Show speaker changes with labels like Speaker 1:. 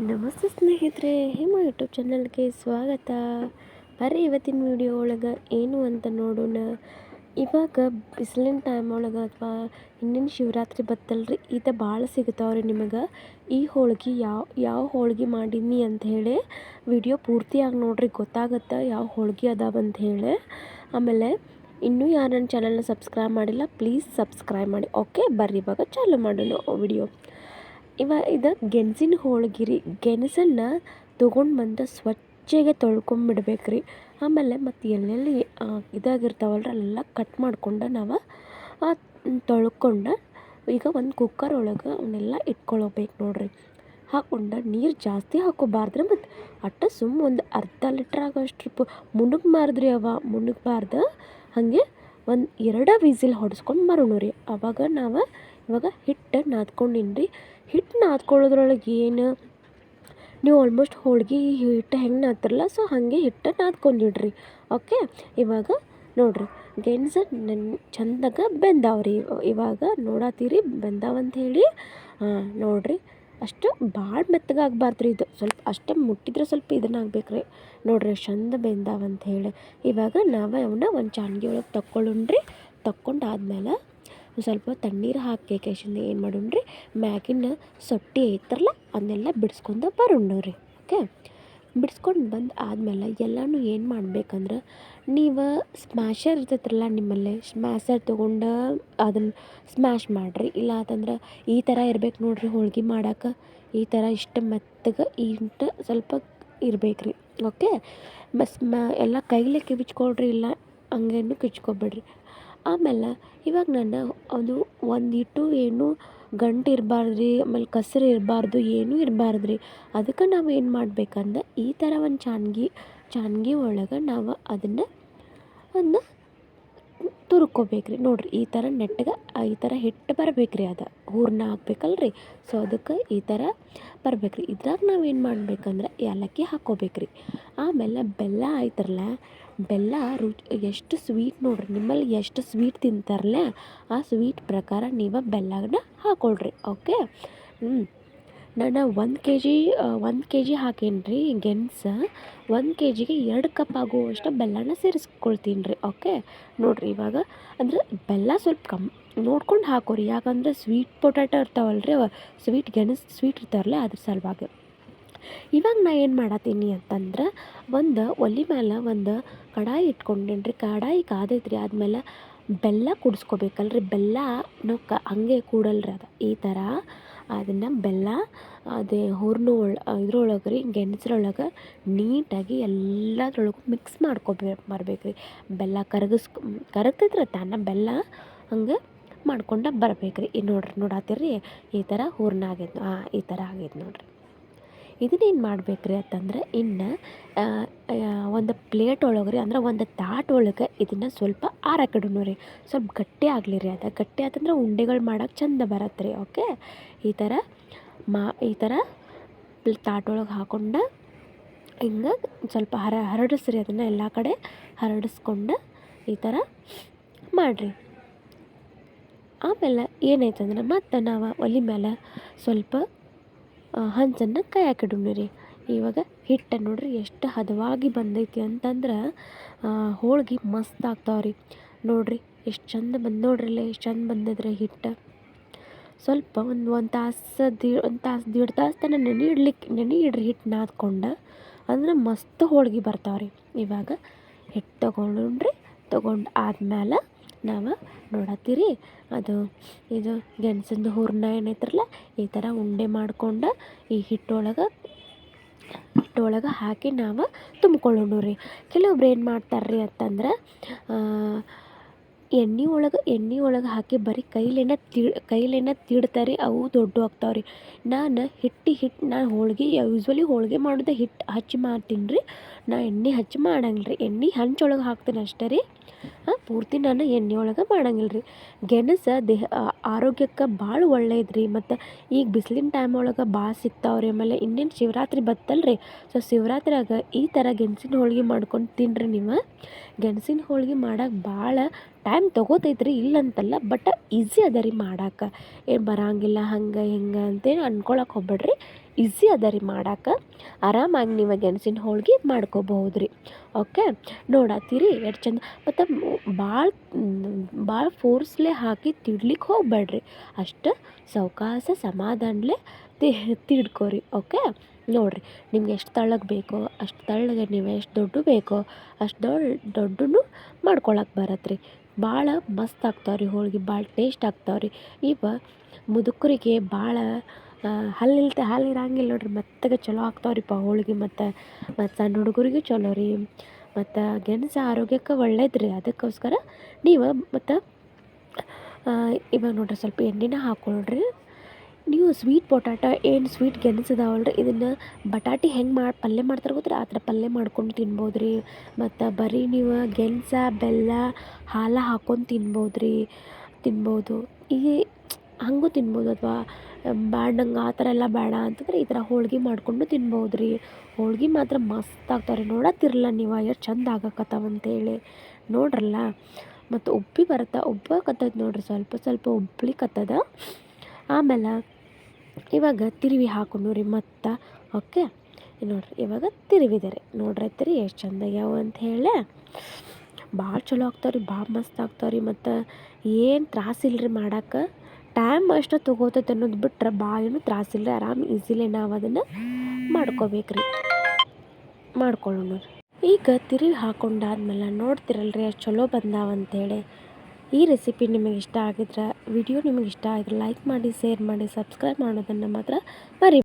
Speaker 1: ನಮಸ್ತೆ ಸ್ನೇಹಿತರೆ ಹೇಮ ಯೂಟ್ಯೂಬ್ ಚಾನಲ್ಗೆ ಸ್ವಾಗತ. ಬರ್ರಿ ಇವತ್ತಿನ ವಿಡಿಯೋ ಒಳಗೆ ಏನು ಅಂತ ನೋಡೋಣ. ಇವಾಗ ಬಿಸಿಲಿನ ಟೈಮ್ ಒಳಗೆ ಅಥವಾ ಇನ್ನೇನು ಶಿವರಾತ್ರಿ ಬತ್ತಲ್ರಿ, ಈತ ಭಾಳ ಸಿಗ್ತಾವ್ರಿ ನಿಮಗೆ. ಈ ಹೋಳಿಗೆ ಯಾವ ಯಾವ ಹೋಳ್ಗೆ ಮಾಡೀನಿ ಅಂತ ಹೇಳಿ ವಿಡಿಯೋ ಪೂರ್ತಿಯಾಗಿ ನೋಡ್ರಿ, ಗೊತ್ತಾಗತ್ತೆ ಯಾವ ಹೋಳಿಗೆ ಅದಾವ ಅಂತ ಹೇಳಿ. ಆಮೇಲೆ ಇನ್ನೂ ಯಾರು ನನ್ನ ಚಾನಲ್ನ ಸಬ್ಸ್ಕ್ರೈಬ್ ಮಾಡಿಲ್ಲ ಪ್ಲೀಸ್ ಸಬ್ಸ್ಕ್ರೈಬ್ ಮಾಡಿ. ಓಕೆ ಬರ್ರಿ ಇವಾಗ ಚಾಲು ಮಾಡೋಣ ವಿಡಿಯೋ ಇವ ಇದು ಗೆಣಸಿನ ಹೋಳ್ಗೆ ರೀ ಗೆಣಸನ್ನು ತೊಗೊಂಡು ಬಂದು ಸ್ವಚ್ಛಗೆ ತೊಳ್ಕೊಂಬಿಡ್ಬೇಕು ರೀ ಆಮೇಲೆ ಮತ್ತು ಎಲ್ಲೆಲ್ಲಿ ಇದಾಗಿರ್ತಾವಲ್ರಿ, ಅಲ್ಲೆಲ್ಲ ಕಟ್ ಮಾಡ್ಕೊಂಡು ನಾವು ತೊಳ್ಕೊಂಡು ಈಗ ಒಂದು ಕುಕ್ಕರ್ ಒಳಗೆ ಅವನ್ನೆಲ್ಲ ಇಟ್ಕೊಳ್ಬೇಕು ನೋಡ್ರಿ. ಹಾಕ್ಕೊಂಡು ನೀರು ಜಾಸ್ತಿ ಹಾಕೋಬಾರ್ದ್ರೆ ಮತ್ತು ಅಟ್ಟ ಸುಮ್ಮ ಒಂದು ಅರ್ಧ ಲೀಟ್ರ್ ಆಗೋಷ್ಟು ಪು ಮುಣುಗ್ಬಾರ್ದ್ರಿ ಅವ, ಮುಣುಗ್ಬಾರ್ದು, ಹಾಗೆ ಒಂದು ಎರಡು ವಿಸಿಲ್ ಹೊಡೆಸ್ಕೊಂಡು ಬರೋಣ ರೀ ಅವಾಗ ನಾವು ಇವಾಗ ಹಿಟ್ಟು ನಾದ್ಕೊಂಡಿನಿ ರೀ ಹಿಟ್ಟು ನಾದ್ಕೊಳ್ಳೋದ್ರೊಳಗೆ ಏನು? ನೀವು ಆಲ್ಮೋಸ್ಟ್ ಹೋಳ್ಗೆ ಹಿಟ್ಟು ಹೆಂಗೆ ನಾದ್ತಿರಲ್ಲ ಸೊ ಹಾಗೆ ಹಿಟ್ಟು ನಾದ್ಕೊಂಡಿಡ್ರಿ. ಓಕೆ ಇವಾಗ ನೋಡಿರಿ, ಗೆಣಸು ನನ್ನ ಚಂದಾಗ ಬೆಂದಾವ್ರಿ. ಇವಾಗ ನೋಡತ್ತೀರಿ ಬೆಂದಾವಂಥೇಳಿ ಹಾಂ ನೋಡಿರಿ, ಅಷ್ಟು ಭಾಳ ಮೆತ್ತಗಾಗಬಾರ್ದು ರೀ ಇದು. ಸ್ವಲ್ಪ ಅಷ್ಟೇ ಮುಟ್ಟಿದ್ರೆ ಸ್ವಲ್ಪ ಇದನ್ನಾಗಬೇಕು ರೀ ನೋಡಿರಿ, ಚಂದ ಬೆಂದಾವಂಥೇಳಿ ಇವಾಗ ನಾವು ಅವನ್ನ ಒಂದು ಚಾನ್ಗೆ ಒಳಗೆ ತಕ್ಕೊಳ್ಳೋಣ್ರಿ. ತಕ್ಕೊಂಡಾದ್ಮೇಲೆ ಸ್ವಲ್ಪ ತಣ್ಣೀರು ಹಾಕಿ ಕೇಶಿಂದ ಏನು ಮಾಡೋಣ ರೀ ಮ್ಯಾಗಿನ ಸೊಟ್ಟಿ ಐತ್ರಲ್ಲ ಅದನ್ನೆಲ್ಲ ಬಿಡಿಸ್ಕೊಂಡು ಬರೋಣ ರೀ ಓಕೆ? ಬಿಡಿಸ್ಕೊಂಡು ಬಂದು ಆದಮೇಲೆ ಎಲ್ಲನೂ ಏನು ಮಾಡ್ಬೇಕಂದ್ರೆ, ನೀವು ಸ್ಮ್ಯಾಷರ್ ಇರ್ತೈತ್ರಲ್ಲ ನಿಮ್ಮಲ್ಲಿ ಸ್ಮ್ಯಾಷರ್ ತೊಗೊಂಡು ಅದನ್ನು ಸ್ಮ್ಯಾಶ್ ಮಾಡಿರಿ. ಇಲ್ಲ ಅಂತಂದ್ರೆ ಈ ಥರ ಇರ್ಬೇಕು ನೋಡಿರಿ ಹೋಳ್ಗೆ ಮಾಡಕ್ಕೆ ಈ ಥರ ಇಷ್ಟು ಮೆತ್ತಗೆ ಇಂಟು ಸ್ವಲ್ಪ ಇರ್ಬೇಕು ರೀ ಓಕೆ? ಬಸ್ ಮ ಎಲ್ಲ ಕೈಲೇ ಕಿವಿಚ್ಕೊಳ್ರಿ, ಇಲ್ಲ ಹಂಗೇನು ಕಿಚ್ಕೊಬೇಡ್ರಿ ಆಮೇಲೆ ಇವಾಗ ನಾನು ಅದು ಒಂದು ಇಟ್ಟು ಏನು ಗಂಟು ಇರಬಾರ್ದು ರೀ ಆಮೇಲೆ ಕಸರು ಇರಬಾರ್ದು, ಏನೂ ಇರಬಾರ್ದು ರೀ ಅದಕ್ಕೆ ನಾವು ಏನು ಮಾಡ್ಬೇಕಂದ್ರೆ ಈ ಥರ ಒಂದು ಚಾನ್ಗಿ ಚಾನ್ಗಿ ಒಳಗೆ ನಾವು ಅದನ್ನ ತುರ್ಕೋಬೇಕು ನೋಡ್ರಿ, ಈ ಥರ ನೆಟ್ಟಗೆ ಈ ಥರ ಹಿಟ್ಟು ರೀ ಅದು. ಹೂರಣ ಹಾಕ್ಬೇಕಲ್ರಿ ಸೊ ಅದಕ್ಕೆ ಈ ಥರ ಬರ್ಬೇಕು ರೀ ಇದ್ರಾಗ ನಾವು ಏನು ಮಾಡ್ಬೇಕಂದ್ರೆ ಏಲಕ್ಕಿ ಹಾಕ್ಕೋಬೇಕ್ರಿ ಆಮೇಲೆ ಬೆಲ್ಲ ಆಯ್ತರಲ್ಲ ಬೆಲ್ಲ ರುಚಿ, ಎಷ್ಟು ಸ್ವೀಟ್ ನೋಡ್ರಿ, ನಿಮ್ಮಲ್ಲಿ ಎಷ್ಟು ಸ್ವೀಟ್ ತಿಂತಾರಲ್ಲ, ಆ ಸ್ವೀಟ್ ಪ್ರಕಾರ ನೀವು ಬೆಲ್ಲನ ಹಾಕ್ಕೊಳ್ರಿ ಓಕೆ ಹ್ಞೂ ನಾನು ಒಂದು ಕೆ ಜಿ ಒಂದು ಕೆ ಜಿ ಹಾಕೀನಿ ರೀ ಗೆಣಸು. ಒಂದು ಕೆ ಜಿಗೆ ಎರಡು ಕಪ್ ಆಗುವಷ್ಟು ಬೆಲ್ಲನ ಸೇರಿಸ್ಕೊಳ್ತೀನಿ ರೀ ಓಕೆ ನೋಡಿರಿ ಇವಾಗ, ಅಂದರೆ ಬೆಲ್ಲ ಸ್ವಲ್ಪ ಕಮ್, ನೋಡ್ಕೊಂಡು ಹಾಕೋರಿ. ಯಾಕಂದರೆ ಸ್ವೀಟ್ ಪೊಟ್ಯಾಟೊ ಇರ್ತಾವಲ್ಲ ರೀ ಸ್ವೀಟ್ ಗೆಣಸು ಸ್ವೀಟ್ ಇರ್ತಾವಲ್ಲ ಅದ್ರ ಸಲುವಾಗಿ. ಇವಾಗ ನಾ ಏನು ಮಾಡತ್ತೀನಿ ಅಂತಂದ್ರೆ, ಒಂದು ಒಲೆ ಮೇಲೆ ಒಂದು ಕಡಾಯಿ ಇಟ್ಕೊಂಡೇನಿ ರೀ ಕಡಾಯಿ ಕಾದೈತ್ರಿ, ಆದ್ಮೇಲೆ ಬೆಲ್ಲ ಕುಡಿಸ್ಕೋಬೇಕಲ್ರಿ. ಬೆಲ್ಲ ನಾವು ಕ, ಹಂಗೆ ಕೂಡಲ್ರಿ ಅದು. ಈ ಥರ ಅದನ್ನು ಬೆಲ್ಲ, ಅದೇ ಹೂರ್ಣ ಒಳ, ಇದ್ರೊಳಗೆ ರೀ, ಗೆಣಸ್ರೊಳಗೆ ನೀಟಾಗಿ ಎಲ್ಲದ್ರೊಳಗೂ ಮಿಕ್ಸ್ ಮಾಡ್ಕೊಬೇ, ಮಾಡ್ಬೇಕು ರೀ. ಬೆಲ್ಲ ಕರಗಿಸ್ ಕರಗ್ತೈತ್ರ ತಾನ ಬೆಲ್ಲ ಹಂಗೆ ಮಾಡ್ಕೊಂಡು ಬರ್ಬೇಕು ರೀ. ನೋಡ್ರಿ ನೋಡತ್ತೀರಿ ಈ ಥರ ಹೂರ್ಣ ಆಗೈತೆ ಈ ಥರ ಆಗೈತೆ ನೋಡಿರಿ. ಇದನ್ನೇನು ಮಾಡ್ಬೇಕು ರೀ ಅಂತಂದ್ರೆ, ಇನ್ನು ಒಂದು ಪ್ಲೇಟ್ ಒಳಗೆ ರೀ ಅಂದ್ರೆ ಒಂದು ತಾಟ್ ಒಳಗೆ ಇದನ್ನು ಸ್ವಲ್ಪ ಆರಕ್ಕಿಡೋಣ ರೀ. ಸ್ವಲ್ಪ ಗಟ್ಟಿ ಆಗಲಿ ರೀ ಅದು. ಗಟ್ಟಿ ಆತಂದ್ರೆ ಉಂಡೆಗಳು ಮಾಡಕ್ಕೆ ಚಂದ ಬರತ್ತೆ ರೀ ಓಕೆ? ಈ ಥರ ಮಾ, ಈ ಥರ ತಾಟ್ ಒಳಗೆ ಹಾಕೊಂಡು ಹಿಂಗೆ ಸ್ವಲ್ಪ ಹರ, ಹರಡಿಸ್ರಿ ಅದನ್ನು ಎಲ್ಲ ಕಡೆ ಹರಡಿಸ್ಕೊಂಡು ಈ ಥರ ಮಾಡಿರಿ. ಆಮೇಲೆ ಏನಾಯ್ತಂದ್ರೆ ಮತ್ತು ನಾವು ಒಲೆ ಮೇಲೆ ಸ್ವಲ್ಪ ಹಂಚನ್ನು ಕಾಯಕ್ಕಿಡೋಣ ರೀ. ಇವಾಗ ಹಿಟ್ಟು ನೋಡಿರಿ ಎಷ್ಟು ಹದವಾಗಿ ಬಂದೈತಿ ಅಂತಂದ್ರೆ ಹೋಳ್ಗೆ ಮಸ್ತ್ ಆಗ್ತಾವೆ ರೀ. ನೋಡಿರಿ ಎಷ್ಟು ಚಂದ ಬಂದು ನೋಡ್ರಿಲ್ಲ ಎಷ್ಟು ಚಂದ ಬಂದದ್ರಿ ಹಿಟ್ಟು. ಸ್ವಲ್ಪ ಒಂದು ಒಂದು ತಾಸು ದೀ, ಒಂದು ತಾಸು, ದೀಡ್ ತಾಸು ತನಕ ನೆನೆ ಇಡ್ಲಿಕ್ಕೆ ನೆನೆ ಇಡ್ರಿ ಹಿಟ್ಟು ನಾದ್ಕೊಂಡು, ಅಂದ್ರೆ ಮಸ್ತ್ ಹೋಳ್ಗೆ ಬರ್ತಾವೆ ರೀ. ಇವಾಗ ಹಿಟ್ಟು ತೊಗೊಂಡ್ರಿ ತೊಗೊಂಡು ಆದ್ಮೇಲೆ ನಾವು ನೋಡತ್ತೀರಿ. ಅದು, ಇದು ಗೆಣಸಿಂದು ಹೂರಣ ಏನೈತ್ರಲ್ಲ, ಈ ಥರ ಉಂಡೆ ಮಾಡ್ಕೊಂಡು ಈ ಹಿಟ್ಟೊಳಗೆ ಹಿಟ್ಟೊಳಗೆ ಹಾಕಿ ನಾವು ತುಂಬ್ಕೊಳ್ಳೋಣ ರೀ ಕೆಲವೊಬ್ರು ಏನು ಮಾಡ್ತಾರೆ ರೀ ಅಂತಂದ್ರೆ ಎಣ್ಣೆ ಒಳಗೆ ಎಣ್ಣೆ ಒಳಗೆ ಹಾಕಿ ಬರೀ ಕೈಲೇನ ತಿ, ಕೈಲೇನ ರೀ ಅವು ದೊಡ್ಡ ಆಗ್ತಾವೆ ರೀ ನಾನು ಹಿಟ್ಟು ಹಿಟ್ಟು ನಾನು ಹೋಳಿಗೆ ಯೂಸ್ವಲಿ ಹೋಳಿಗೆ ಮಾಡೋದೇ ಹಿಟ್ಟು ಹಚ್ಚಿ ಮಾಡ್ತೀನಿ ರೀ ನಾ ಎಣ್ಣೆ ಹಚ್ಚಿ ಮಾಡಂಗಿಲ್ಲ ರೀ ಎಣ್ಣೆ ಹಂಚೊಳಗೆ ಹಾಕ್ತೀನಿ ಅಷ್ಟೇ ರೀ. ಪೂರ್ತಿ ನಾನು ಎಣ್ಣೆ ಒಳಗೆ ಮಾಡಂಗಿಲ್ಲ ರೀ ಗೆಣಸು ದೇಹ ಆರೋಗ್ಯಕ್ಕೆ ಭಾಳ ಒಳ್ಳೇದು ರೀ ಮತ್ತು ಈಗ ಬಿಸಿಲಿನ ಟೈಮ್ ಒಳಗೆ ಭಾಳ ಸಿಗ್ತಾವೆ ರೀ ಆಮೇಲೆ ಇನ್ನೇನು ಶಿವರಾತ್ರಿ ಬತ್ತಲ್ಲ ಸೊ ಶಿವರಾತ್ರಿಯಾಗ ಈ ಥರ ಗೆಣಸಿನ ಹೋಳ್ಗೆ ಮಾಡ್ಕೊಂಡು ತಿನ್ನಿರಿ ನೀವು. ಗೆಣಸಿನ ಹೋಳ್ಗೆ ಮಾಡಕ್ಕೆ ಭಾಳ ಟೈಮ್ ತೊಗೋತೈತ್ರಿ. ಇಲ್ಲಂತಲ್ಲ ಬಟ್ ಈಸಿ ಅದ ರೀ ಮಾಡಕ್ಕೆ ಏನು ಬರಂಗಿಲ್ಲ, ಹಂಗೆ, ಹಿಂಗೆ ಅಂತೇನು ಅನ್ಕೊಳಕ್ಕೆ ಹೋಗ್ಬೇಡ್ರಿ. ಈಝಿ ಅದ ರೀ ಮಾಡಕ್ಕೆ ಆರಾಮಾಗಿ ನೀವು ಗೆಣಸಿನ ಹೋಳ್ಗೆ ಮಾಡ್ಕೋಬಹುದು ರೀ ಓಕೆ ನೋಡತ್ತೀರಿ ಎಷ್ಟು ಚಂದ. ಮತ್ತು ಭಾಳ ಭಾಳ ಫೋರ್ಸ್ಲೆ ಹಾಕಿ ತಿಡ್ಲಿಕ್ಕೆ ಹೋಗ್ಬೇಡ್ರಿ ಅಷ್ಟು ಸಾವ್ಕಾಶ ಸಮಾಧಾನಲೆ ತಿಡ್ಕೋರಿ. ಓಕೆ ನೋಡಿರಿ, ನಿಮ್ಗೆ ಎಷ್ಟು ತಳ್ಳಗೆ ಬೇಕೋ, ಅಷ್ಟು ತಳ್ಳಗೆ ನೀವು ಎಷ್ಟು ದೊಡ್ಡ ಬೇಕೋ, ಅಷ್ಟು ದೊಡ್ಡ ದೊಡ್ಡನು ಮಾಡ್ಕೊಳಕ್ಕೆ ಬರತ್ತೆ ರೀ ಭಾಳ ಮಸ್ತ್ ಆಗ್ತಾವ್ರಿ ಹೋಳ್ಗೆ ಭಾಳ ಟೇಸ್ಟ್ ಆಗ್ತಾವ್ರಿ. ಇವ ಮುದುಕರಿಗೆ ಭಾಳ ಹಲ್ಲು ಇಲ್ತೆ ಹಾಲು ಇರಂಗಿಲ್ಲ ನೋಡ್ರಿ, ಮೆತ್ತಗೆ ಚಲೋ ಆಗ್ತಾವೆ ರೀ ಪಾ ಹೋಳಿಗೆ, ಮತ್ತು ಮತ್ತು ಸಣ್ಣ ಹುಡುಗರಿಗೂ ಚಲೋ ರೀ. ಮತ್ತು ಗೆಣಸು ಆರೋಗ್ಯಕ್ಕೆ ಒಳ್ಳೇದು ರೀ ಅದಕ್ಕೋಸ್ಕರ ನೀವು ಮತ್ತು ಇವಾಗ ನೋಡಿರಿ ಸ್ವಲ್ಪ ಎಣ್ಣೆನ ಹಾಕ್ಕೊಳ್ರಿ ನೀವು ಸ್ವೀಟ್ ಪೊಟ್ಯಾಟೊ ಏನು ಸ್ವೀಟ್ ಗೆಣಸು ಇದಾವಲ್ಲ ರೀ ಇದನ್ನು ಬಟಾಟಿ ಹೆಂಗೆ ಮಾಡಿ, ಪಲ್ಯ ಮಾಡ್ತಾರೆ ಗೊತ್ತಾ ಆ ಥರ ಪಲ್ಯ ಮಾಡ್ಕೊಂಡು ತಿನ್ಬೋದು ರೀ ಮತ್ತು ಬರೀ ನೀವು ಗೆಣಸ, ಬೆಲ್ಲ, ಹಾಲು ಹಾಕ್ಕೊಂಡು ತಿನ್ಬೋದು ರೀ ತಿನ್ಬೋದು. ಈ ಹಾಗೂ ತಿನ್ಬೋದು ಅಥವಾ ಬ್ಯಾಡ ನಂಗೆ ಆ ಥರ ಎಲ್ಲ ಬೇಡ ಅಂತಂದ್ರೆ ಈ ಥರ ಹೋಳ್ಗೆ ಮಾಡಿಕೊಂಡು ತಿನ್ಬೋದು ರೀ ಹೋಳ್ಗೆ ಮಾತ್ರ ಮಸ್ತ್ ರೀ ನೋಡತ್ತಿರಲ್ಲ ನೀವು ಎಷ್ಟು ಚಂದ ಆಗಕತ್ತಾವ ಅಂತೇಳಿ. ನೋಡ್ರಲ್ಲ? ಮತ್ತು ಉಬ್ಬಿ ಬರುತ್ತೆ? ಕತ್ತದ ನೋಡ್ರಿ. ಸ್ವಲ್ಪ ಸ್ವಲ್ಪ ಉಬ್ಲಿಕತ್ತದ ಆಮೇಲೆ ಇವಾಗ ತಿರುವಿ ಹಾಕೊಂಡು ರೀ ಮತ್ತು. ಓಕೆ? ನೋಡಿರಿ, ಇವಾಗ ತಿರುವಿದೆ ರೀ ಎಷ್ಟು ಚಂದ ಆಗ್ಯಾವ ಅಂತ ಹೇಳಿ. ಭಾಳ ಚಲೋ ಆಗ್ತಾವ್ರಿ, ಭಾಳ ಮಸ್ತ್ ಆಗ್ತಾವ್ರಿ. ಮತ್ತು ಏನು ತ್ರಾಸಿಲ್ಲ ರೀ ಮಾಡಕ್ಕೆ ಟೈಮ್ ಅಷ್ಟು ತೊಗೋತೈತೆ ಅನ್ನೋದು ಬಿಟ್ರೆ ಭಾಳ ಏನು ತ್ರಾಸಿಲ್ಲ ಆರಾಮ್ ಈಝಿಲಿ ನಾವು ಅದನ್ನು ಮಾಡ್ಕೋಬೇಕು ರೀ ಮಾಡ್ಕೊಳ್ಳೋಣ ಈಗ ತಿರುವಿ ಹಾಕೊಂಡಾದ್ಮೇಲೆ ನೋಡ್ತಿರಲ್ಲ ರೀ ಅಷ್ಟು ಚಲೋ ಬಂದಾವ ಅಂತೇಳಿ. ಈ ರೆಸಿಪಿ ನಿಮಗೆ ಇಷ್ಟ ಆಗಿದ್ರೆ ವಿಡಿಯೋ ನಿಮಗೆ ಇಷ್ಟ ಆಗಿದ್ರೆ ಲೈಕ್ ಮಾಡಿ ಶೇರ್ ಮಾಡಿ ಸಬ್ಸ್ಕ್ರೈಬ್ ಮಾಡೋದನ್ನು ಮಾತ್ರ ಮರಿ